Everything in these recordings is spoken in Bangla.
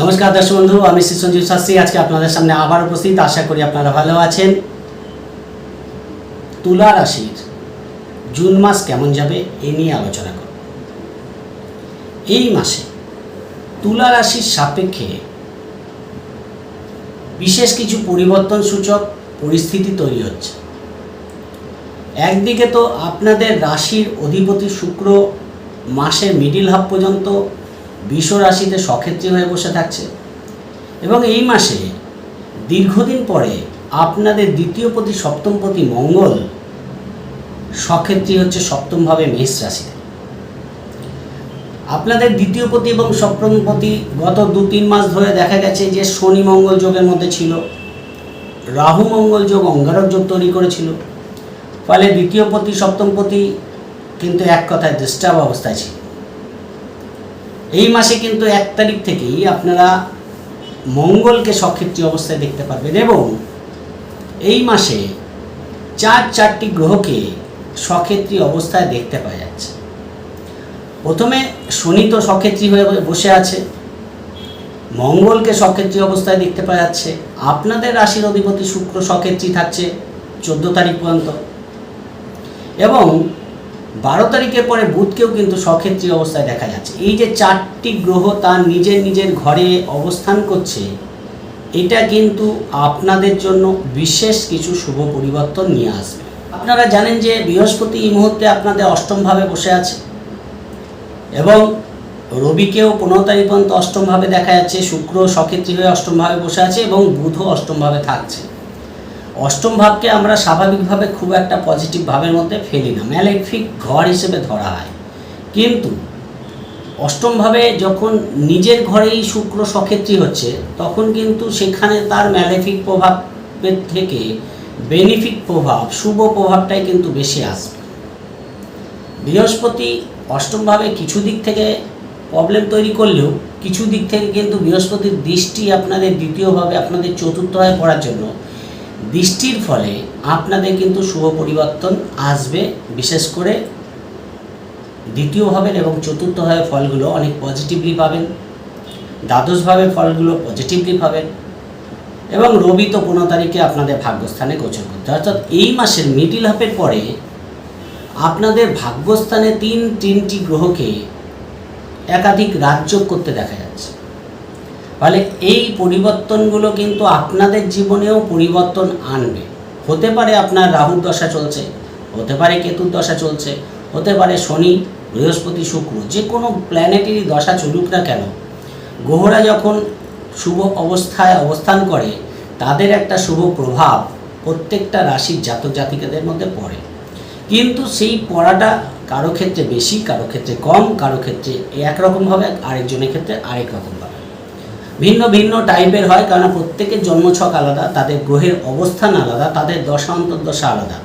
নমস্কার দর্শক বন্ধু, আমি শ্রী সঞ্জীব শাস্ত্রী। আজকে আপনাদের সামনে আবার উপস্থিত। আশা করি আপনারা ভালো আছেন। তুলা রাশির জুন মাস কেমন যাবে এ নিয়ে আলোচনা করব। এই মাসে তুলা রাশির সাপেক্ষে বিশেষ কিছু পরিবর্তন সূচক পরিস্থিতি তৈরি হচ্ছে। একদিকে তো আপনাদের রাশির অধিপতি শুক্র মাসের মিডিল হাফ পর্যন্ত বিষ রাশিতে সক্ষেত্রী হয়ে বসে থাকছে। এবং এই মাসে দীর্ঘদিন পরে আপনাদের দ্বিতীয় প্রতি, সপ্তম প্রতি মঙ্গল সক্ষেত্রী হচ্ছে সপ্তমভাবে মেষ রাশিতে। আপনাদের দ্বিতীয় পতি এবং সপ্তম পতি গত দু, তিন মাস ধরে দেখা গেছে যে শনি মঙ্গল যোগের মধ্যে ছিল, রাহু মঙ্গল যোগ অঙ্গারক যোগ তৈরি করেছিল। ফলে দ্বিতীয় পতি সপ্তম পতি কিন্তু এক কথায় ডিস্টার্ব অবস্থায় ছিল। এই মাসে কিন্তু এক তারিখ থেকেই আপনারা মঙ্গলকে সক্ষেত্রী অবস্থায় দেখতে পারবেন এবং এই মাসে চার চারটি গ্রহকে সক্ষেত্রী অবস্থায় দেখতে পাওয়া যাচ্ছে। প্রথমে শনি তো সক্ষেত্রী হয়ে বসে আছে, মঙ্গলকে সক্ষেত্রী অবস্থায় দেখতে পাওয়া যাচ্ছে, আপনাদের রাশির অধিপতি শুক্র সক্ষেত্রী থাকছে চোদ্দ তারিখ পর্যন্ত এবং বারো তারিখের পরে বুধকেও কিন্তু সক্ষেত্রী অবস্থায় দেখা যাচ্ছে। এই যে চারটি গ্রহ তার নিজের নিজের ঘরে অবস্থান করছে, এটা কিন্তু আপনাদের জন্য বিশেষ কিছু শুভ পরিবর্তন নিয়ে আসবে। আপনারা জানেন যে বৃহস্পতি এই মুহূর্তে আপনাদের অষ্টমভাবে বসে আছে এবং রবিকেও পনেরো তারিখ পর্যন্ত অষ্টমভাবে দেখা যাচ্ছে। শুক্র সক্ষেত্রী হয়ে অষ্টমভাবে বসে আছে এবং বুধও অষ্টমভাবে থাকছে। অষ্টম ভাবকে আমরা স্বাভাবিকভাবে খুব একটা পজিটিভ ভাবের মধ্যে ফেলি না। ম্যালেফিক ঘর হিসেবে ধরা হয়। কিন্তু অষ্টমভাবে যখন নিজের ঘরেই শুক্র সক্ষেত্রী হচ্ছে, তখন কিন্তু সেখানে তার ম্যালেফিক প্রভাবের থেকে বেনিফিক প্রভাব, শুভ প্রভাবটাই কিন্তু বেশি আসবে। বৃহস্পতি অষ্টমভাবে কিছু দিক থেকে প্রবলেম তৈরি করলেও কিছু দিক থেকে কিন্তু বৃহস্পতির দৃষ্টি আপনাদের দ্বিতীয়ভাবে আপনাদের চতুর্থভাবে পড়ার জন্য বৃষ্টির ফলে আপনাদের কিন্তু শুভ পরিবর্তন আসবে, বিশেষ করে দ্বিতীয় দ্বিতীয়ভাবে এবং চতুর্থভাবে ফলগুলো অনেক পজিটিভলি পাবেন দ্বাদশভাবে ফলগুলো পজিটিভলি পাবেন এবং রবি তো পনেরো তারিখে আপনাদের ভাগ্যস্থানে গোচর করতে। অর্থাৎ এই মাসের মিডিল হাফের পরে আপনাদের ভাগ্যস্থানে তিন তিনটি গ্রহকে একাধিক রাজ্য করতে দেখা ফলে এই পরিবর্তনগুলো কিন্তু আপনাদের জীবনেও পরিবর্তন আনবে। হতে পারে আপনার রাহুর দশা চলছে, হতে পারে কেতুর দশা চলছে, হতে পারে শনি, বৃহস্পতি, শুক্র, যে কোনো প্ল্যানেটেরই দশা চলুক না কেন, গ্রহরা যখন শুভ অবস্থায় অবস্থান করে, তাদের একটা শুভ প্রভাব প্রত্যেকটা রাশির জাতক জাতিকাদের মধ্যে পড়ে। কিন্তু সেই পড়াটা কারও ক্ষেত্রে বেশি, কারও ক্ষেত্রে কম, কারও ক্ষেত্রে একরকম হবে, আরেকজনের ক্ষেত্রে আরেক রকম। ভিন্ন ভিন্ন টাইপের হয় কারণ প্রত্যেকের জন্মছক আলাদা, তাদের গ্রহের অবস্থান আলাদা, তাদের দশা, অন্তর্দশা আলাদা।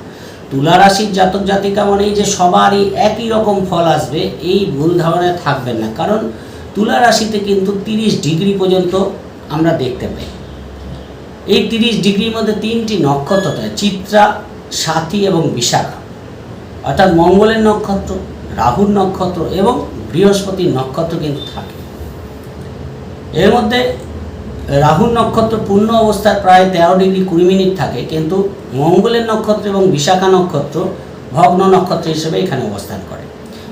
তুলা রাশির জাতক জাতিকা মানেই যে সবারই একই রকম ফল আসবে, এই ভুল ধারণায় থাকবেন না। কারণ তুলা রাশিতে কিন্তু তিরিশ ডিগ্রি পর্যন্ত আমরা দেখতে পাই। এই তিরিশ ডিগ্রির মধ্যে তিনটি নক্ষত্র থাকে, চিত্রা, সাথী এবং বিশাখা। অর্থাৎ মঙ্গলের নক্ষত্র, রাহুর নক্ষত্র এবং বৃহস্পতির নক্ষত্র কিন্তু থাকে। এর মধ্যে রাহুর নক্ষত্র পূর্ণ অবস্থায় প্রায় তেরো ডিগ্রি কুড়ি মিনিট থাকে, কিন্তু মঙ্গলের নক্ষত্র এবং বিশাখা নক্ষত্র ভগ্ন নক্ষত্র হিসেবে এখানে অবস্থান করে।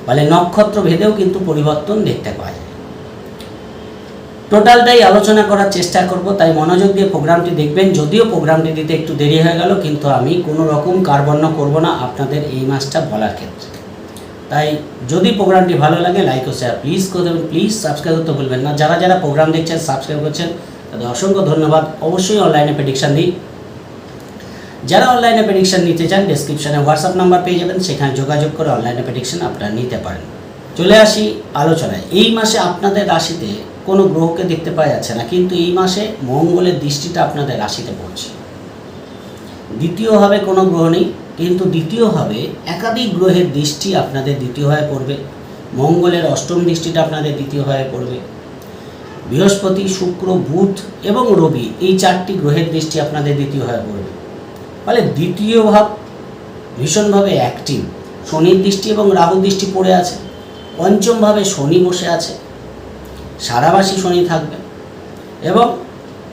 ফলে নক্ষত্র ভেদেও কিন্তু পরিবর্তন দেখতে পাওয়া যায়। টোটালটাই আলোচনা করার চেষ্টা করব, তাই মনোযোগ দিয়ে প্রোগ্রামটি দেখবেন। যদিও প্রোগ্রামটি দিতে একটু দেরি হয়ে গেল, কিন্তু আমি কোনো রকম কার্বন্য করব না আপনাদের এই মাসটা বলার ক্ষেত্রে। তাই যদি প্রোগ্রামটি ভালো লাগে লাইক ও শেয়ার প্লিজ করে দেবেন। প্লিজ সাবস্ক্রাইব করতে ভুলবেন না। যারা যারা প্রোগ্রাম দেখছেন সাবস্ক্রাইব করছেন, তাদের অসংখ্য ধন্যবাদ। অবশ্যই অনলাইনে প্রেডিকশান দিই। যারা অনলাইনে প্রেডিকশান নিতে চান ডেসক্রিপশানে হোয়াটসঅ্যাপ নাম্বার পেয়ে যাবেন। সেখানে যোগাযোগ করে অনলাইনে প্রেডিকশান আপনারা নিতে পারেন। চলে আসি আলোচনায়। এই মাসে আপনাদের রাশিতে কোনো গ্রহকে দেখতে পাওয়া যাচ্ছে না, কিন্তু এই মাসে মঙ্গলের দৃষ্টিটা আপনাদের রাশিতে পড়ছে। দ্বিতীয়ভাবে কোনো গ্রহ নেই। কিন্তু দ্বিতীয়ভাবে একাধিক গ্রহের দৃষ্টি আপনাদের দ্বিতীয়ভাবে পড়বে। মঙ্গলের অষ্টম দৃষ্টিটা আপনাদের দ্বিতীয়ভাবে পড়বে। বৃহস্পতি, শুক্র, বুধ এবং রবি এই চারটি গ্রহের দৃষ্টি আপনাদের দ্বিতীয়ভাবে পড়বে। ফলে দ্বিতীয় ভাব ভীষণভাবে অ্যাক্টিভ শনির দৃষ্টি এবং রাহু দৃষ্টি পড়ে আছে। পঞ্চমভাবে শনি বসে আছে। সারাবাসী শনি থাকবে। এবং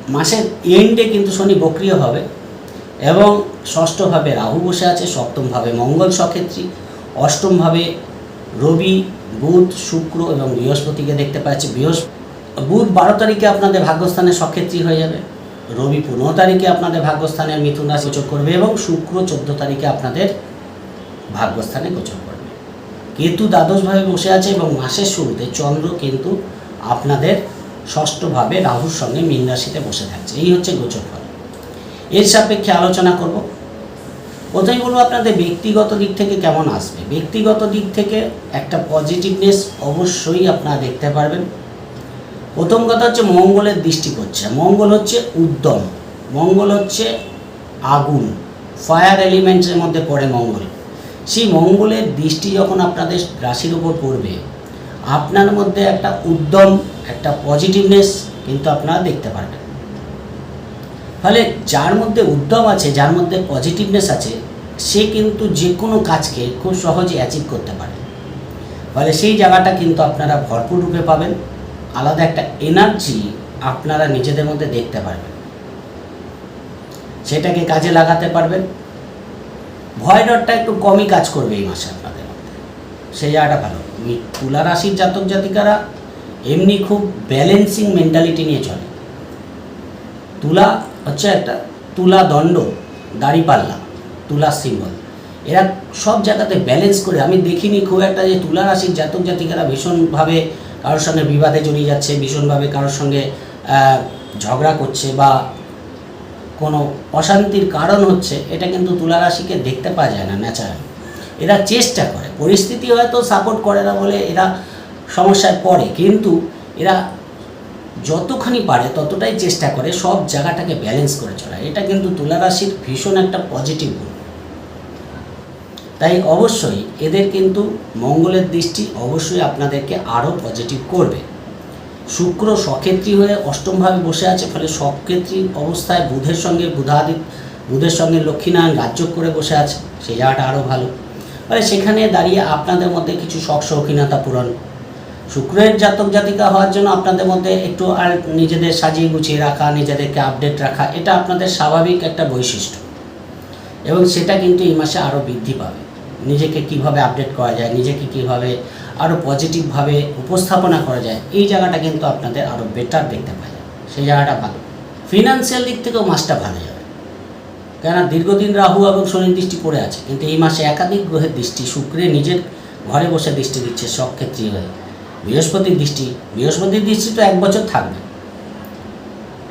মাসের এন্ডে কিন্তু শনি বক্রিয় হবে। এবং ষষ্ঠভাবে রাহু বসে আছে, সপ্তমভাবে মঙ্গল সক্ষেত্রী, অষ্টমভাবে রবি, বুধ, শুক্র এবং বৃহস্পতিকে দেখতে পাচ্ছি। বৃহস্প, বুধ বারো তারিখে আপনাদের ভাগ্যস্থানে সক্ষেত্রী হয়ে যাবে, রবি পনেরো তারিখে আপনাদের ভাগ্যস্থানের মিথুন রাশি গোচর করবে এবং শুক্র চোদ্দ তারিখে আপনাদের ভাগ্যস্থানে গোচর করবে। কেতু দ্বাদশভাবে বসে আছে এবং মাসের শুরুতে চন্দ্র কিন্তু আপনাদের ষষ্ঠভাবে রাহুর সঙ্গে মীন রাশিতে বসে থাকছে। এই হচ্ছে গোচর ফল। এর সাপেক্ষে আলোচনা করব। প্রথমেই বলব আপনাদের ব্যক্তিগত দিক থেকে কেমন আসবে। ব্যক্তিগত দিক থেকে একটা পজিটিভনেস অবশ্যই আপনারা দেখতে পারবেন। প্রথম কথা হচ্ছে মঙ্গলের দৃষ্টি করছে মঙ্গল হচ্ছে উদ্যম। মঙ্গল হচ্ছে আগুন। ফায়ার এলিমেন্টসের মধ্যে পড়ে মঙ্গল। সেই মঙ্গলের দৃষ্টি যখন আপনাদের রাশির উপর পড়বে, আপনার মধ্যে একটা উদ্যম, একটা পজিটিভনেস কিন্তু আপনারা দেখতে পারবেন। ফলে যার মধ্যে উদ্যম আছে, যার মধ্যে পজিটিভনেস আছে, সে কিন্তু যে কোনো কাজকে খুব সহজে অ্যাচিভ করতে পারে। ফলে সেই জায়গাটা কিন্তু আপনারা ভরপুর রূপে পাবেন। আলাদা একটা এনার্জি আপনারা নিজেদের মধ্যে দেখতে পারবেন। সেটাকে কাজে লাগাতে পারবেন। ভয় ডরটা একটু কমই কাজ করবে এই মাসে আপনাদের মধ্যে। সেই জায়গাটা ভালো। তুলা রাশির জাতক জাতিকারা এমনি খুব ব্যালেন্সিং মেন্টালিটি নিয়ে চলে। তুলা হচ্ছে একটা তুলা দণ্ড দাড়িপাল্লা তুলা সিম্বল এরা সব জায়গাতে ব্যালেন্স করে। আমি দেখিনি খুব একটা যে তুলা রাশির জাতক জাতিকারা ভীষণভাবে কারোর সঙ্গে বিবাদে জড়িয়ে যাচ্ছে, ভীষণভাবে কারোর সঙ্গে ঝগড়া করছে বা কোনো অশান্তির কারণ হচ্ছে, এটা কিন্তু তুলা রাশিকে দেখতে পাওয়া যায় না ন্যাচারাল এরা চেষ্টা করে। পরিস্থিতি হয়তো সাপোর্ট করে না বলে এরা সমস্যায় পড়ে। কিন্তু এরা যতখানি পারে ততটাই চেষ্টা করে সব জায়গাটাকে ব্যালেন্স করে চলা। এটা কিন্তু তুলা রাশির ভীষণ একটা পজিটিভ গুণ। তাই অবশ্যই এদের কিন্তু মঙ্গলের দৃষ্টি অবশ্যই আপনাদেরকে আরও পজিটিভ করবে। শুক্র সক্ষেত্রী হয়ে অষ্টমভাবে বসে আছে, ফলে সক্ষেত্রী অবস্থায় বুধের সঙ্গে বুধাদিত, বুধের সঙ্গে লক্ষ্মীনারায়ণ রাজ্য করে বসে আছে সেই জায়গাটা আরও ভালো। ফলে সেখানে দাঁড়িয়ে আপনাদের মধ্যে কিছু শখ শৌখিনতা পূরণ শুক্রের জাতক জাতিকা হওয়ার জন্য আপনাদের মধ্যে একটু আর নিজেদের সাজিয়ে গুছিয়ে রাখা, নিজেদেরকে আপডেট রাখা, এটা আপনাদের স্বাভাবিক একটা বৈশিষ্ট্য। এবং সেটা কিন্তু এই মাসে আরও বৃদ্ধি পাবে। নিজেকে কীভাবে আপডেট করা যায়, নিজেকে কীভাবে আরও পজিটিভভাবে উপস্থাপনা করা যায়, এই জায়গাটা কিন্তু আপনাদের আরও বেটার দেখতে পাওয়া যায় সেই জায়গাটা ভালো। ফিনান্সিয়াল দিক থেকেও মাসটা ভালো যাবে। কেননা দীর্ঘদিন রাহু এবং শনির দৃষ্টি পড়ে আছে, কিন্তু এই মাসে একাধিক গ্রহের দৃষ্টি, শুক্রে নিজের ঘরে বসে দৃষ্টি দিচ্ছে, সক্ষেত্রী হয়ে। বৃহস্পতির দৃষ্টি বৃহস্পতির দৃষ্টি তো এক বছর থাকবে।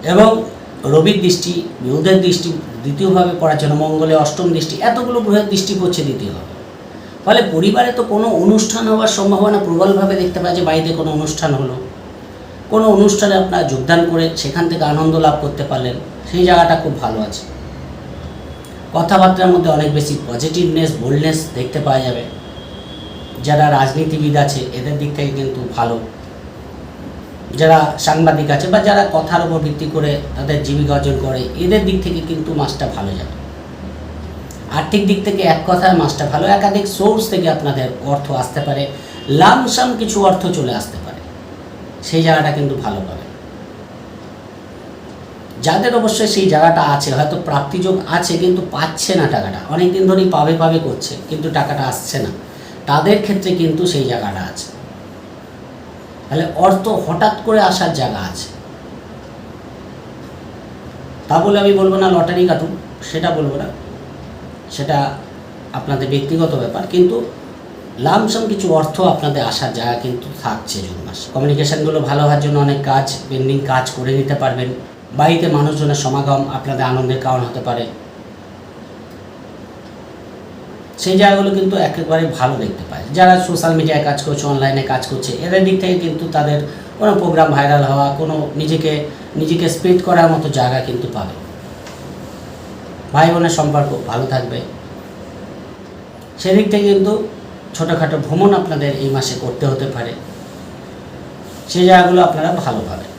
এবং রবির দৃষ্টি, বুধের দৃষ্টি দ্বিতীয়ভাবে পড়ার জন্য, মঙ্গলে অষ্টম দৃষ্টি, এতগুলো গ্রহের দৃষ্টি পড়ছে দ্বিতীয়ভাবে। ফলে পরিবারে তো কোনো অনুষ্ঠান হওয়ার সম্ভাবনা প্রবলভাবে দেখতে পায় যে বাড়িতে কোনো অনুষ্ঠান হলো। কোনো অনুষ্ঠানে আপনারা যোগদান করে সেখান থেকে আনন্দ লাভ করতে পারলেন, সেই জায়গাটা খুব ভালো আছে। কথাবার্তার মধ্যে অনেক বেশি পজিটিভনেস বোল্ডনেস দেখতে পাওয়া যাবে। যারা রাজনীতিবিদ আছে, এদের দিক থেকে কিন্তু ভালো। যারা সাংবাদিক আছে বা যারা কথার উপর ভিত্তি করে তাদের জীবিকা অর্জন করে, এদের দিক থেকে কিন্তু মাছটা ভালো যাবে। আর্থিক দিক থেকে এক কথায় মাছটা ভালো, একাধিক সোর্স থেকে আপনাদের অর্থ আসতে পারে লামসাম কিছু অর্থ চলে আসতে পারে। সেই জায়গাটা কিন্তু ভালো পাবে যাদের অবশ্যই সেই জায়গাটা আছে, হয়তো প্রাপ্তিযোগ আছে, কিন্তু পাচ্ছে না টাকাটা। অনেক দিন ধরেই পাবে পাবে করছে, কিন্তু টাকাটা আসছে না। তাদের ক্ষেত্রে কিন্তু সেই জায়গাটা আছে। তাহলে অর্থ হঠাৎ করে আসার জায়গা আছে। তা বলে আমি বলব না লটারি কাটুন সেটা বলব না। সেটা আপনাদের ব্যক্তিগত ব্যাপার, কিন্তু লামসাম কিছু অর্থ আপনাদের আসার জায়গা কিন্তু থাকছে জুন মাস। কমিউনিকেশনগুলো ভালো হওয়ার জন্য অনেক কাজ পেন্ডিং কাজ করে নিতে পারবেন। বাড়িতে মানুষজনের সমাগম আপনাদের আনন্দের কারণ হতে পারে। সেই জায়গাগুলো কিন্তু একেবারে ভালো দেখতে পায়। যারা সোশ্যাল মিডিয়ায় কাজ করছে অনলাইনে কাজ করছে, এদের দিক থেকে কিন্তু তাদের কোনো প্রোগ্রাম ভাইরাল হওয়া, কোনো নিজেকে নিজেকে স্প্রেড করার মতো জায়গা কিন্তু পাবে ভাই বোনের সম্পর্ক ভালো থাকবে। সেদিক থেকে কিন্তু ছোটোখাটো ভ্রমণ আপনাদের এই মাসে করতে হতে পারে। সেই জায়গাগুলো আপনারা ভালো পাবেন।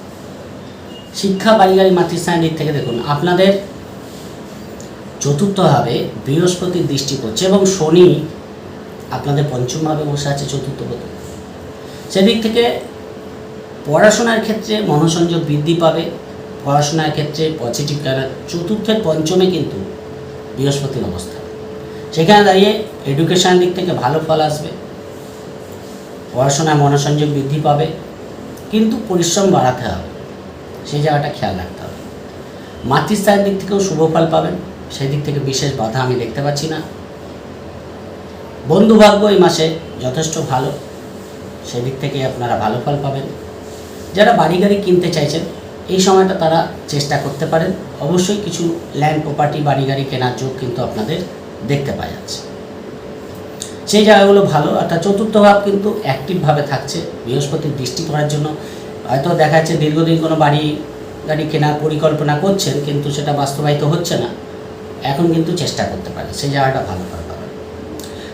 শিক্ষা বাড়িগাড়ি মাতৃস্থানের দিক থেকে দেখুন, আপনাদের চতুর্থভাবে বৃহস্পতির দৃষ্টি পড়ছে এবং শনি আপনাদের পঞ্চমভাবে বসে আছে চতুর্থ পদে সেদিক থেকে পড়াশোনার ক্ষেত্রে মনোসংযোগ বৃদ্ধি পাবে, পড়াশোনার ক্ষেত্রে পজিটিভ কেন চতুর্থের পঞ্চমে কিন্তু বৃহস্পতির অবস্থা। সেখানে দাঁড়িয়ে এডুকেশনের দিক থেকে ভালো ফল আসবে, পড়াশোনায় মনোসংযোগ বৃদ্ধি পাবে, কিন্তু পরিশ্রম বাড়াতে হবে, সেই জায়গাটা খেয়াল রাখতে হবে। মাতৃস্থানের দিক থেকেও শুভ ফল পাবেন। সেই দিক থেকে বিশেষ বাধা আমি দেখতে পাচ্ছি না। বন্ধুভাগ্য এই মাসে যথেষ্ট ভালো। সেদিক থেকে আপনারা ভালো ফল পাবেন। যারা বাড়ি গাড়ি কিনতে চাইছেন, এই সময়টা তারা চেষ্টা করতে পারেন। অবশ্যই কিছু ল্যান্ড প্রপার্টি বাড়ি গাড়ি কেনার যোগ কিন্তু আপনাদের দেখতে পাওয়া যাচ্ছে। সেই জায়গাগুলো ভালো অর্থাৎ চতুর্থ ভাব কিন্তু অ্যাক্টিভভাবে থাকছে। বৃহস্পতির দৃষ্টি পড়ার জন্য হয়তো দেখা যাচ্ছে দীর্ঘদিন কোনো বাড়ি গাড়ি কেনার পরিকল্পনা করছেন, কিন্তু সেটা বাস্তবায়িত হচ্ছে না। এখন কিন্তু চেষ্টা করতে পারে সেই জায়গাটা ভালো ফল পাবেন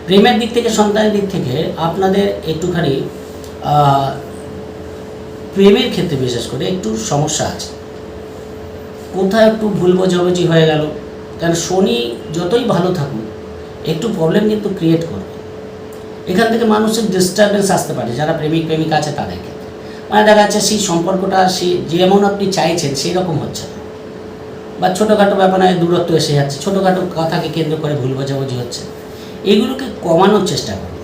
প্রেমের দিক থেকে, সন্তানের দিক থেকে আপনাদের একটুখানি প্রেমের ক্ষেত্রে বিশেষ করে একটু সমস্যা আছে। কোথায় একটু ভুল বোঝাবুঝি হয়ে গেল কারণ শনি যতই ভালো থাকুক, একটু প্রবলেম কিন্তু ক্রিয়েট করবে। এখান থেকে মানুষের ডিস্টারবেন্স আসতে পারে, যারা প্রেমিক প্রেমিকা আছে তাদের ক্ষেত্রে। মানে দেখা যাচ্ছে সেই সম্পর্কটা, সে যেমন আপনি চাইছেন সেই রকম হচ্ছে না। বা ছোটোখাটো ব্যাপারে দূরত্ব এসে যাচ্ছে। ছোটোখাটো কথাকে কেন্দ্র করে ভুল বোঝাবুঝি হচ্ছে। এগুলোকে কমানোর চেষ্টা করুন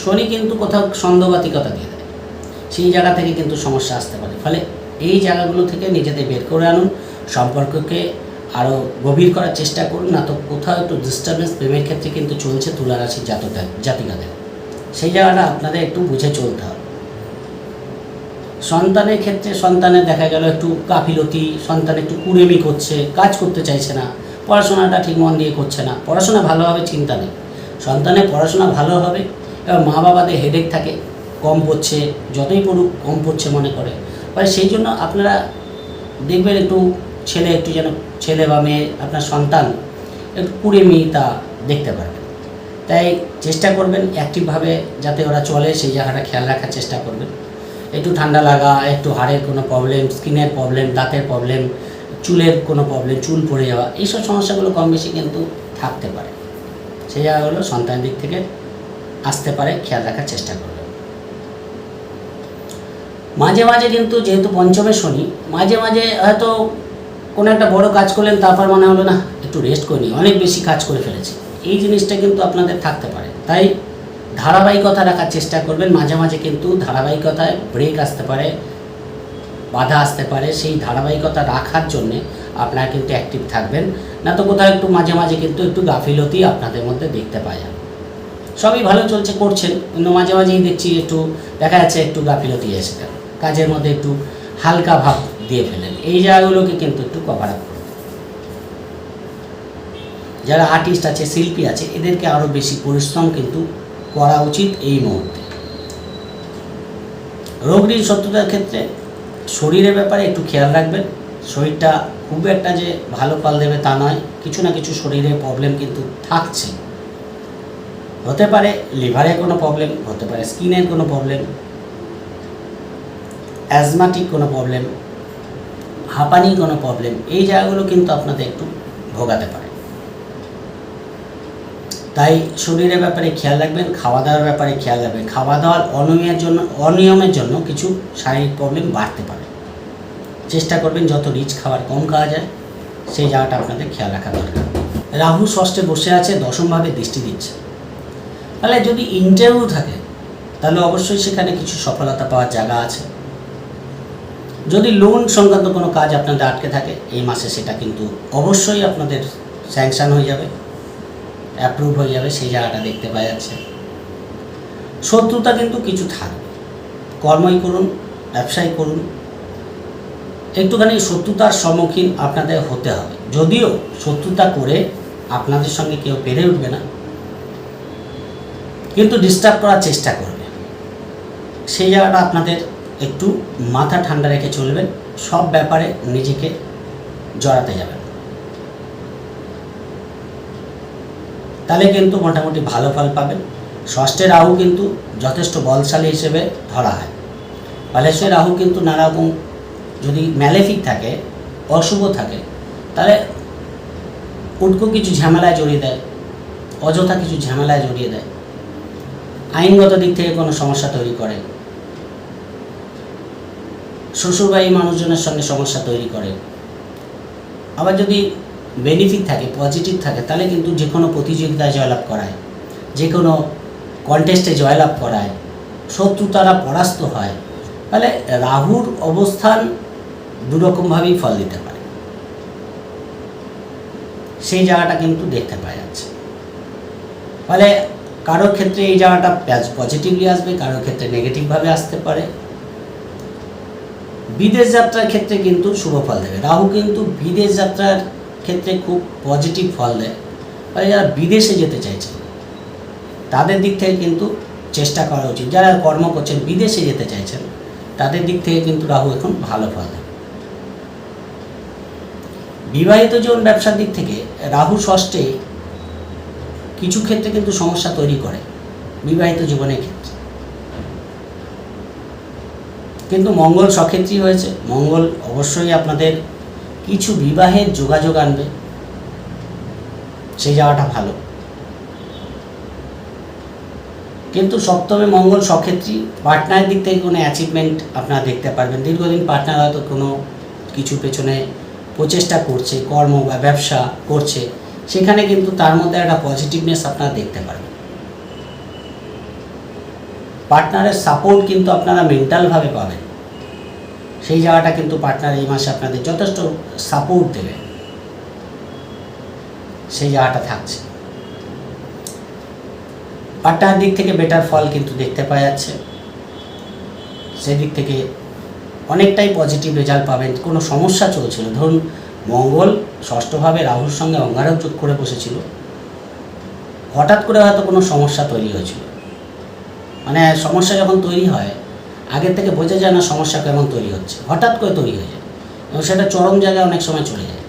শনি কিন্তু কোথাও সন্দেহবাতিকতা দিয়ে দেয়। সেই জায়গা থেকে কিন্তু সমস্যা আসতে পারে। ফলে এই জায়গাগুলো থেকে নিজেদের বের করে আনুন, সম্পর্ককে আরও গভীর করার চেষ্টা করুন, না তো কোথাও একটু ডিস্টারবেন্স প্রেমের ক্ষেত্রে কিন্তু চলছে তুলা রাশির জাতকদের জাতিকাদের। সেই জায়গাটা আপনাদের একটু বুঝে চলতে হবে। সন্তানের ক্ষেত্রে সন্তানের দেখা গেল একটু কাফিলতি সন্তান একটু কুড়েমি করছে, কাজ করতে চাইছে না, পড়াশোনাটা ঠিক মন দিয়ে করছে না, পড়াশোনা ভালো হবে, চিন্তা নেই। সন্তানের পড়াশোনা ভালো হবে, এবার মা বাবাদের হেডেক থাকে, কম পড়ছে, যতই পড়ুক কম পড়ছে মনে করে। ফলে সেই জন্য আপনারা দেখবেন একটু ছেলে একটু যেন ছেলে বা মেয়ে, আপনার সন্তান একটু কুড়েমি তা দেখতে পারবেন তাই চেষ্টা করবেন অ্যাক্টিভভাবে যাতে ওরা চলে, সেই জায়গাটা খেয়াল রাখার চেষ্টা করবেন। একটু ঠান্ডা লাগা, একটু হাড়ের কোনো প্রবলেম স্কিনের প্রবলেম দাঁতের প্রবলেম চুলের কোনো প্রবলেম চুল পড়ে যাওয়া, এইসব সমস্যাগুলো কম বেশি কিন্তু থাকতে পারে। সেই জায়গাগুলো সন্তান দিক থেকে আসতে পারে, খেয়াল রাখার চেষ্টা করবে। মাঝে মাঝে কিন্তু যেহেতু পঞ্চমে শনি, মাঝে মাঝে হয়তো কোনো একটা বড় কাজ করলেন, তারপর মনে হলো, না, একটু রেস্ট করিনি অনেক বেশি কাজ করে ফেলেছি। এই জিনিসটা কিন্তু আপনাদের থাকতে পারে। তাই ধারাবাহিকতা রাখার চেষ্টা করবেন। মাঝে মাঝে কিন্তু ধারাবাহিকতায় ব্রেক আসতে পারে, বাধা আসতে পারে। সেই ধারাবাহিকতা রাখার জন্যে আপনারা কিন্তু অ্যাক্টিভ থাকবেন। না তো কোথাও একটু মাঝে মাঝে কিন্তু একটু গাফিলতি আপনাদের মধ্যে দেখতে পাওয়া যাবে সবই ভালো চলছে, করছেন। কিন্তু মাঝে মাঝেই দেখছি একটু, দেখা যাচ্ছে একটু গাফিলতি এসে গেল কাজের মধ্যে একটু হালকা ভাব দিয়ে ফেলেন। এই জায়গাগুলোকে কিন্তু একটু কভার আপ করুন। যারা আর্টিস্ট আছে, শিল্পী আছে, এদেরকে আরও বেশি পরিশ্রম কিন্তু করা উচিত এই মুহূর্তে। রোগ ঋণ ক্ষেত্রে শরীরের ব্যাপারে একটু খেয়াল রাখবেন। শরীরটা খুব একটা যে ভালো ফল দেবে তা নয়। কিছু না কিছু শরীরে প্রবলেম কিন্তু থাকছে। হতে পারে লিভারে কোনো প্রবলেম হতে পারে স্কিনের কোনো প্রবলেম অ্যাজমাটিক কোনো প্রবলেম হাঁপানি কোনো প্রবলেম এই জায়গাগুলো কিন্তু আপনাদের একটু ভোগাতে পারে। তাই শরীরের ব্যাপারে খেয়াল রাখবেন খাওয়া দাওয়ার ব্যাপারে খেয়াল রাখবেন। খাওয়া দাওয়ার অনিয়মের জন্য অনিয়মের জন্য কিছু শারীরিক প্রবলেম বাড়তে পারে। চেষ্টা করবেন যত রিচ খাবার কম খাওয়া যায়, সেই জায়গাটা আপনাদের খেয়াল রাখা দরকার। রাহু ষষ্ঠে বসে আছে দশমভাবে দৃষ্টি দিচ্ছে। তাহলে যদি ইন্টারভিউ থাকে, তাহলে অবশ্যই সেখানে কিছু সফলতা পাওয়ার জায়গা আছে। যদি লোন সংক্রান্ত কোনো কাজ আপনাদের আটকে থাকে, এই মাসে সেটা কিন্তু অবশ্যই আপনাদের স্যাংশন হয়ে যাবে। অ্যাপ্রুভ হয়ে যাবে, সেই জায়গাটা দেখতে পাওয়া যাচ্ছে। শত্রুতা কিন্তু কিছু থাকবে কর্মই করুন ব্যবসায় করুন, একটুখানি শত্রুতার সম্মুখীন আপনাদের হতে হবে। যদিও শত্রুতা করে আপনাদের সঙ্গে কেউ পেরে উঠবে না, কিন্তু ডিস্টার্ব করার চেষ্টা করবে। সেই জায়গাটা আপনাদের একটু মাথা ঠান্ডা রেখে চলবেন, সব ব্যাপারে নিজেকে জড়াতে যাবেন। তাহলে কিন্তু মোটামুটি ভালো ফল পাবেন। ষষ্ঠে রাহু কিন্তু যথেষ্ট বলশালী হিসেবে ধরা হয়। সে রাহু কিন্তু নানারকম যদি ম্যালেফিক থাকে, অশুভ থাকে, তাহলে উটকো কিছু ঝামেলায় জড়িয়ে দেয়, অযথা কিছু ঝামেলায় জড়িয়ে দেয়। আইনগত দিক থেকে কোনো সমস্যা তৈরি করে। শ্বশুরবাড়ি মানুষজনের সঙ্গে সমস্যা তৈরি করে। আবার যদি বেনিফিট থাকে পজিটিভ থাকে, তাহলে কিন্তু যে কোনো প্রতিযোগিতায় জয়লাভ করায় যে কোনো কন্টেস্টে জয়লাভ করায় শত্রু তারা পরাস্ত হয়, তাহলে রাহুর অবস্থান দুরকমভাবেই ফল দিতে পারে। সেই জায়গাটা কিন্তু দেখতে পাওয়া যাচ্ছে। ফলে কারোর ক্ষেত্রে এই জায়গাটা পজিটিভলি আসবে কারোর ক্ষেত্রে নেগেটিভভাবে আসতে পারে। বিদেশ যাত্রার ক্ষেত্রে কিন্তু শুভ ফল দেবে। রাহু কিন্তু বিদেশ যাত্রার ক্ষেত্রে খুব পজিটিভ ফল দেয়। ফলে যারা বিদেশে যেতে চাইছেন তাদের দিক থেকে কিন্তু চেষ্টা করা উচিত। যারা কর্ম করছেন, বিদেশে যেতে চাইছেন, তাদের দিক থেকে কিন্তু রাহু এখন ভালো ফল দেয়। বিবাহিত জীবন ব্যবসার দিক থেকে রাহু ষষ্ঠে কিছু ক্ষেত্রে কিন্তু সমস্যা তৈরি করে বিবাহিত জীবনের ক্ষেত্রে। কিন্তু মঙ্গল সক্ষেত্রী হয়েছে। মঙ্গল অবশ্যই আপনাদের কিছু বিবাহের যোগাযোগ আনবে সেই যাওয়াটা ভালো। কিন্তু সপ্তমে মঙ্গল সক্ষেত্রী পার্টনারের দিক থেকে কোনো অ্যাচিভমেন্ট আপনারা দেখতে পারবেন। দীর্ঘদিন পার্টনার হয়তো কোনো কিছু পেছনে প্রচেষ্টা করছে, কর্ম বা ব্যবসা করছে, সেখানে কিন্তু তার মধ্যে একটা পজিটিভনেস আপনারা দেখতে পারবেন। পার্টনারের সাপোর্ট কিন্তু আপনারা মেন্টালভাবে পাবেন। সেই জায়গাটা কিন্তু পার্টনার এই মাসে আপনাদের যথেষ্ট সাপোর্ট দেবে। সেই জায়গাটা থাকছে। পার্টনার দিক থেকে বেটার ফল কিন্তু দেখতে পাওয়া যাচ্ছে। সেদিক থেকে অনেকটাই পজিটিভ রেজাল্ট পাবেন, কোনো সমস্যা চলছিল ধরুন, মঙ্গল ষষ্ঠভাবে রাহুর সঙ্গে অঙ্গারক যোগ করে বসেছিল। হঠাৎ করে হয়তো কোনো সমস্যা তৈরি হয়েছিল। মানে সমস্যা যখন তৈরি হয় আগের থেকে বোঝা যায় না সমস্যা কেমন তৈরি হচ্ছে। হঠাৎ করে তৈরি হয়ে যায়। এবং সেটা চরম জায়গায় অনেক সময় চলে যায়।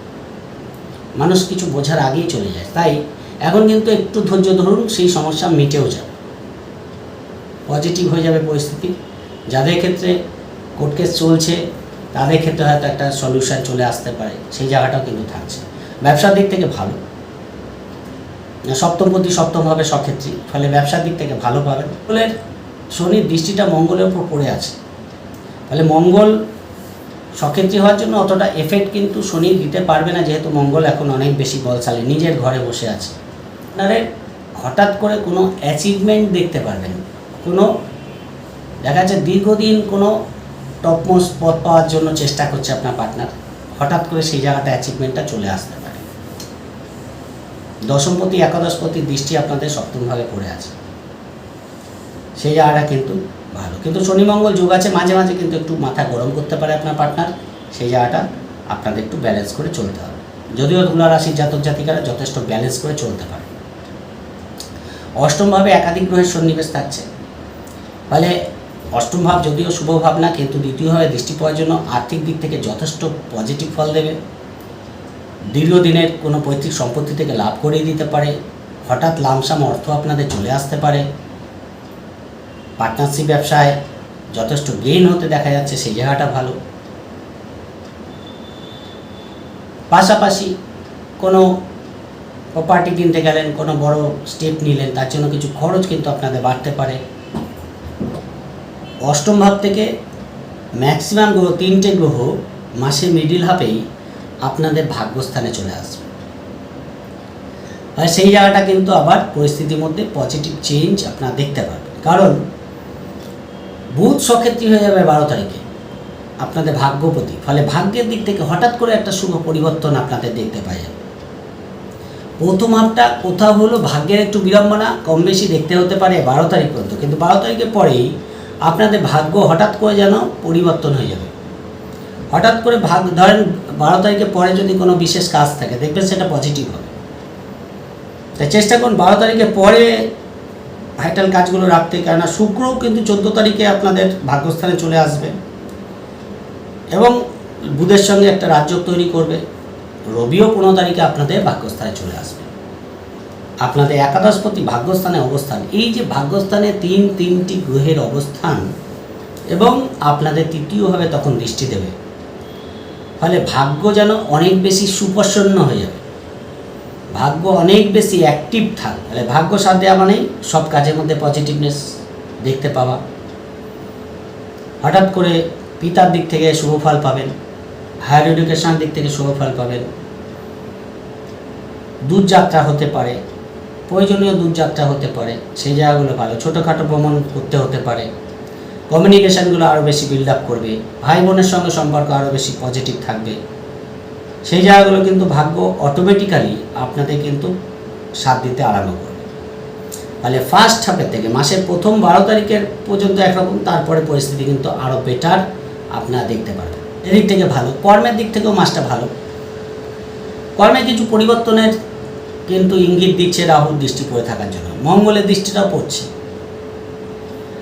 মানুষ কিছু বোঝার আগেই চলে যায়। তাই এখন কিন্তু একটু ধৈর্য ধরুন, সেই সমস্যা মিটেও যাবে। পজিটিভ হয়ে যাবে পরিস্থিতি। যাদের ক্ষেত্রে কোর্ট কেস চলছে, তাদের ক্ষেত্রে হয়তো একটা সলিউশন চলে আসতে পারে। সেই জায়গাটাও কিন্তু থাকছে। ব্যবসার দিক থেকে ভালো। সপ্তমপতি সপ্তম হবে সক্ষেত্রী ফলে ব্যবসার দিক থেকে ভালো পাবেন। মঙ্গলের শনির দৃষ্টিটা মঙ্গলের উপর পড়ে আছে। তাহলে মঙ্গল সক্ষেত্রী হওয়ার জন্য অতটা এফেক্ট কিন্তু শনি দিতে পারবে না, যেহেতু মঙ্গল এখন অনেক বেশি বলশালী, নিজের ঘরে বসে আছে। আপনারা হঠাৎ করে কোনো অ্যাচিভমেন্ট দেখতে পারবেন কোনো, দেখা যাচ্ছে দীর্ঘদিন কোনো টপমোস্ট পদ পাওয়ার জন্য চেষ্টা করছে আপনার পার্টনার হঠাৎ করে সেই জায়গাটা অ্যাচিভমেন্টটা চলে আসতে পারে। দশমপতি একাদশপতি দৃষ্টি আপনাদের সপ্তমভাবে পড়ে আছে। সেই জায়গাটা কিন্তু ভালো। কিন্তু শনি মঙ্গল যোগ আছে, মাঝে মাঝে কিন্তু একটু মাথা গরম করতে পারে আপনার পার্টনার সেই জায়গাটা আপনাদের একটু ব্যালেন্স করে চলতে হবে। যদিও তুলা রাশির জাতক জাতিকারা যথেষ্ট ব্যালেন্স করে চলতে পারে। অষ্টমভাবে একাধিক গ্রহের সন্নিবেশ থাকছে। ফলে অষ্টম ভাব যদিও শুভ ভাব না, কিন্তু দ্বিতীয়ভাবে দৃষ্টি পাওয়ার জন্য আর্থিক দিক থেকে যথেষ্ট পজিটিভ ফল দেবে। দীর্ঘদিনের কোনো পৈতৃক সম্পত্তি থেকে লাভ করিয়ে দিতে পারে। হঠাৎ লামসাম অর্থ আপনাদের চলে আসতে পারে। পার্টনারশিপ ব্যবসায় যথেষ্ট গেইন হতে দেখা যাচ্ছে, সেই জায়গাটা ভালো। পাশাপাশি কোনো প্রপার্টি কিনতে গেলেন, কোনো বড় স্টেপ নিলেন, তার জন্য কিছু খরচ কিন্তু আপনাদের বাড়তে পারে। অষ্টম ভাব থেকে ম্যাক্সিমাম গ্রহ, তিনটে গ্রহ মাসের মিডিল হাফেই আপনাদের ভাগ্যস্থানে চলে আসবে। আর সেই জায়গাটা কিন্তু আবার পরিস্থিতির মধ্যে পজিটিভ চেঞ্জ আপনারা দেখতে পাবেন। কারণ বুধ সক্ষেত্রী হয়ে যাবে বারো তারিখে। আপনাদের ভাগ্যপতি। ফলে ভাগ্যের দিক থেকে হঠাৎ করে একটা শুভ পরিবর্তন আপনাদের দেখতে পাওয়া প্রথম হাফটা কোথাও হলো, ভাগ্যের একটু বিড়ম্বনা, কম বেশি দেখতে হতে পারে বারো তারিখ পর্যন্ত। কিন্তু বারো তারিখের পরেই আপনাদের ভাগ্য হঠাৎ করে যেন পরিবর্তন হয়ে যাবে। হঠাৎ করে ভাগ ধরেন বারো তারিখের পরে যদি কোনো বিশেষ কাজ থাকে, দেখবেন সেটা পজিটিভ হবে। তাই চেষ্টা করুন বারো তারিখের পরে ভাইটাল কাজগুলো রাখতে, কেননা শুক্রও কিন্তু চোদ্দ তারিখে আপনাদের ভাগ্যস্থানে চলে আসবে। এবং বুধের সঙ্গে একটা রাজ্য তৈরি করবে। রবিও পনেরো তারিখে আপনাদের ভাগ্যস্থানে চলে আসবে। আপনাদের একাদশপতি ভাগ্যস্থানে অবস্থান। এই যে ভাগ্যস্থানে তিন, তিনটি গ্রহের অবস্থান, এবং আপনাদের তৃতীয়ভাবে তখন দৃষ্টি দেবে। ফলে ভাগ্য যেন অনেক বেশি সুপ্রসন্ন হয়ে যাবে। ভাগ্য অনেক বেশি অ্যাক্টিভ থাক। তাহলে ভাগ্য সাথ দেওয়া মানেই সব কাজের মধ্যে পজিটিভনেস দেখতে পাওয়া। হঠাৎ করে পিতার দিক থেকে শুভ ফল পাবেন হায়ার এডুকেশনের দিক থেকে শুভ ফল পাবেন। দূরযাত্রা হতে পারে, প্রয়োজনীয় দূরযাত্রা হতে পারে, সেই জায়গাগুলো ভালো। ছোটোখাটো ভ্রমণ করতে হতে পারে। কমিউনিকেশানগুলো আরও বেশি বিল্ড আপ করবে। ভাই বোনের সঙ্গে সম্পর্ক আরও বেশি পজিটিভ থাকবে। সেই জায়গাগুলো কিন্তু ভাগ্য অটোমেটিক্যালি আপনাদের কিন্তু সাথ দিতে আরম্ভ করবে। তাহলে ফার্স্ট হাফের থেকে মাসের প্রথম বারো তারিখের পর্যন্ত একরকম, তারপরে পরিস্থিতি কিন্তু আরও বেটার আপনারা দেখতে পারবেন। এদিক থেকে ভালো, কর্মের দিক থেকেও মাসটা ভালো। কর্মে কিছু পরিবর্তনের কিন্তু ইঙ্গিত দিচ্ছে রাহুর দৃষ্টি পড়ে থাকার জন্য। মঙ্গলের দৃষ্টিটাও পড়ছে।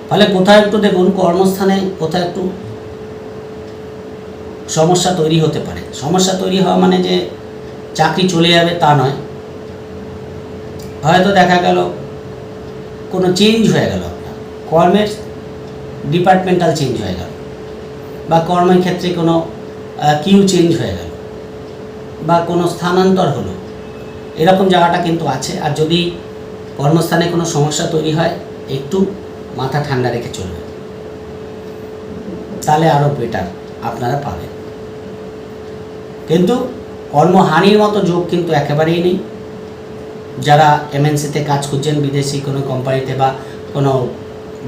ফলে কোথাও একটু দেখুন, কর্মস্থানে কোথাও একটু সমস্যা তৈরি হতে পারে। সমস্যা তৈরি হওয়া মানে যে চাকরি চলে যাবে তা নয়। হয়তো দেখা গেল কোনো চেঞ্জ হয়ে গেল আপনার। কর্মের ডিপার্টমেন্টাল চেঞ্জ হয়ে গেল। বা কর্মের ক্ষেত্রে কোনো কিউ চেঞ্জ হয়ে গেল। বা কোনো স্থানান্তর হলো। এরকম জায়গাটা কিন্তু আছে। আর যদি কর্মস্থানে কোনো সমস্যা তৈরি হয়, একটু মাথা ঠান্ডা রেখে চলবে। তাহলে আরও বেটার আপনারা পাবেন। কিন্তু কর্মহানির মতো যোগ কিন্তু একেবারেই নেই। যারা এমএনসিতে কাজ করছেন, বিদেশি কোনো কোম্পানিতে বা কোনো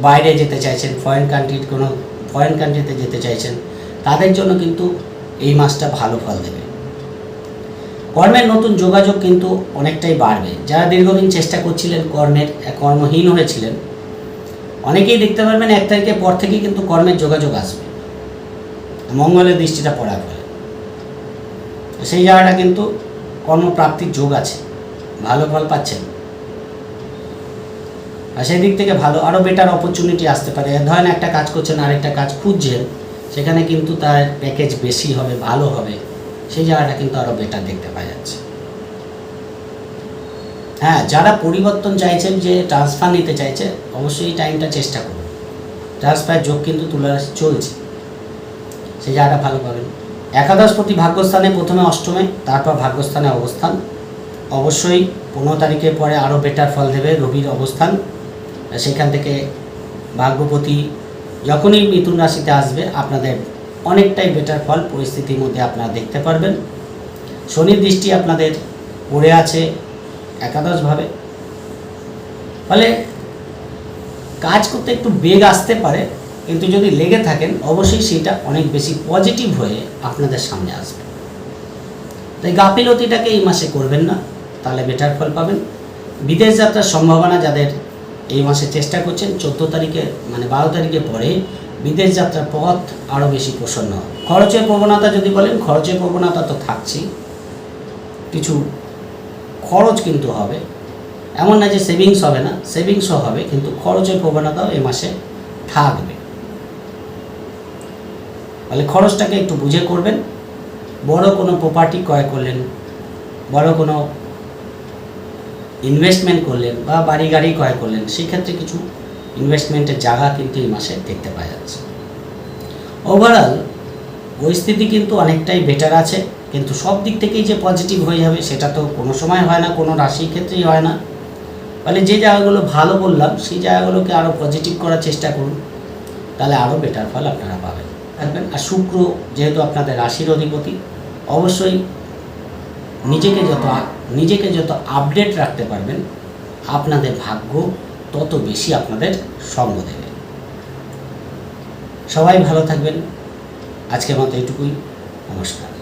বাইরে যেতে চাইছেন ফরেন কান্ট্রির কোনো ফরেন কান্ট্রিতে যেতে চাইছেন, তাদের জন্য কিন্তু এই মাসটা ভালো ফল দেবে। কর্মের নতুন যোগাযোগ কিন্তু অনেকটাই বাড়বে। যারা দীর্ঘদিন চেষ্টা করছিলেন কর্মের কর্মহীন হয়েছিলেন, অনেকেই দেখতে পারবেন এক তারিখের পর থেকেই কিন্তু কর্মের যোগাযোগ আসবে। মঙ্গলের দৃষ্টিটা ফলে সেই জায়গাটা কিন্তু কর্মপ্রাপ্তির যোগ আছে। ভালো ফল পাচ্ছেন। আর সেই দিক থেকে ভালো আরও বেটার অপরচুনিটি আসতে পারে। ধরেন একটা কাজ করছেন, আরেকটা কাজ খুঁজছেন, সেখানে কিন্তু তার প্যাকেজ বেশি হবে, ভালো হবে। সেই জায়গাটা কিন্তু আরও বেটার দেখতে পাওয়া যাচ্ছে। হ্যাঁ যারা পরিবর্তন চাইছেন যে ট্রান্সফার নিতে চাইছে, অবশ্যই টাইমটা চেষ্টা করুন। ট্রান্সফার যোগ কিন্তু তুলে চলছে। সেই জায়গাটা ভালো পাবেন একাদশপতি ভাগ্যস্থানে প্রথমে অষ্টমে, তারপর ভাগ্যস্থানে অবস্থান। অবশ্যই পনেরো তারিখের পরে আরও বেটার ফল দেবে রবির অবস্থান। সেখান থেকে ভাগ্যপতি যখনই মিথুন রাশিতে আসবে, আপনাদের অনেকটাই বেটার ফল পরিস্থিতির মধ্যে আপনারা দেখতে পারবেন। শনির দৃষ্টি আপনাদের পড়ে আছে একাদশভাবে। ফলে কাজ করতে একটু বেগ আসতে পারে কিন্তু যদি লেগে থাকেন, অবশ্যই সেটা অনেক বেশি পজিটিভ হয়ে আপনাদের সামনে আসবে। তাই গাফিলতিটাকে এই মাসে করবেন না, তাহলে বেটার ফল পাবেন। বিদেশ যাত্রার সম্ভাবনা যাদের এই মাসে চেষ্টা করছেন, চোদ্দ তারিখে মানে বারো তারিখে পরে বিদেশ যাত্রার পথ আরও বেশি প্রসন্ন হবে। খরচের প্রবণতা যদি বলেন, খরচের প্রবণতা তো থাকছেই। কিছু খরচ কিন্তু হবে। এমন না যে সেভিংস হবে না সেভিংসও হবে, কিন্তু খরচের প্রবণতাও এ মাসে থাকবে। তাহলে খরচটাকে একটু বুঝে করবেন। বড় কোনো প্রপার্টি ক্রয় করলেন, বড় কোনো ইনভেস্টমেন্ট করলেন বা বাড়ি গাড়ি ক্রয় করলেন, সেক্ষেত্রে কিছু ইনভেস্টমেন্টের জায়গা কিন্তু এই মাসে দেখতে পাওয়া যাচ্ছে। ওভারঅল পরিস্থিতি কিন্তু অনেকটাই বেটার আছে, কিন্তু সব দিক থেকেই যে পজিটিভ হয়ে যাবে, সেটা তো কোনো সময় হয় না, কোনো রাশির ক্ষেত্রেই হয় না। ফলে যে জায়গাগুলো ভালো বললাম, সেই জায়গাগুলোকে আরও পজিটিভ করার চেষ্টা করুন, তাহলে আরও বেটার ফল আপনারা পাবেন। থাকবেন। আর শুক্র যেহেতু আপনাদের রাশির অধিপতি, অবশ্যই নিজেকে যত নিজেকে যত আপডেট রাখতে পারবেন, আপনাদের ভাগ্য তত বেশি আপনাদের সঙ্গ দেবে। সবাই ভালো থাকবেন। আজকের মতো এটুকুই নমস্কার।